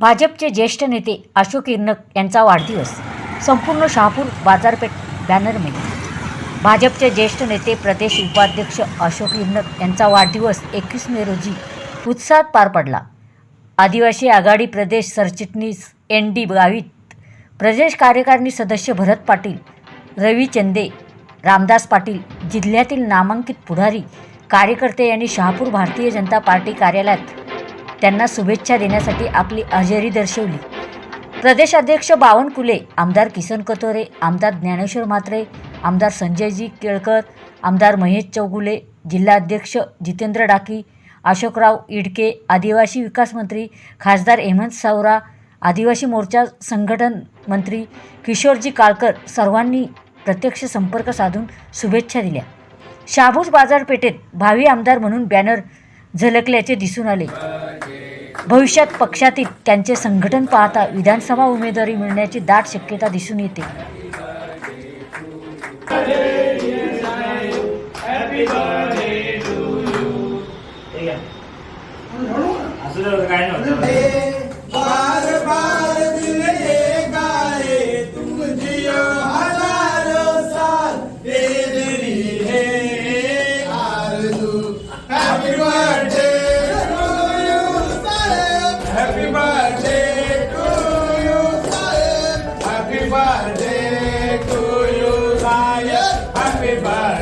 भाजपचे ज्येष्ठ नेते अशोक इर्नक यांचा वाढदिवस. संपूर्ण शहापूर बाजारपेठ बॅनरमध्ये. भाजपचे ज्येष्ठ नेते प्रदेश उपाध्यक्ष अशोक इर्नक यांचा वाढदिवस एकवीस मे रोजी उत्साहात पार पडला. आदिवासी आघाडी प्रदेश सरचिटणीस एन डी गावित प्रदेश कार्यकारिणी सदस्य भरत पाटील रवी चंदे रामदास पाटील जिल्ह्यातील नामांकित पुढारी कार्यकर्ते यांनी शहापूर भारतीय जनता पार्टी कार्यालयात त्यांना शुभेच्छा देण्यासाठी आपली हजेरी दर्शवली. प्रदेशाध्यक्ष बावनकुले आमदार किसन कतोरे आमदार ज्ञानेश्वर म्हात्रे आमदार संजयजी केळकर आमदार महेश चौगुले जिल्हाध्यक्ष जितेंद्र डाकी अशोकराव इडके आदिवासी विकास मंत्री खासदार हेमंत सावरा आदिवासी मोर्चा संघटन मंत्री किशोरजी काळकर सर्वांनी प्रत्यक्ष संपर्क साधून शुभेच्छा दिल्या. शाबूस बाजारपेठेत भावी आमदार म्हणून बॅनर झलकल्याचे दिसून आले. भविष्यात पक्षातील त्यांचे संघटन पाहता विधानसभा उमेदवारी मिळण्याची दाट शक्यता दिसून येते. काय birthday to you, Zion. Happy birthday.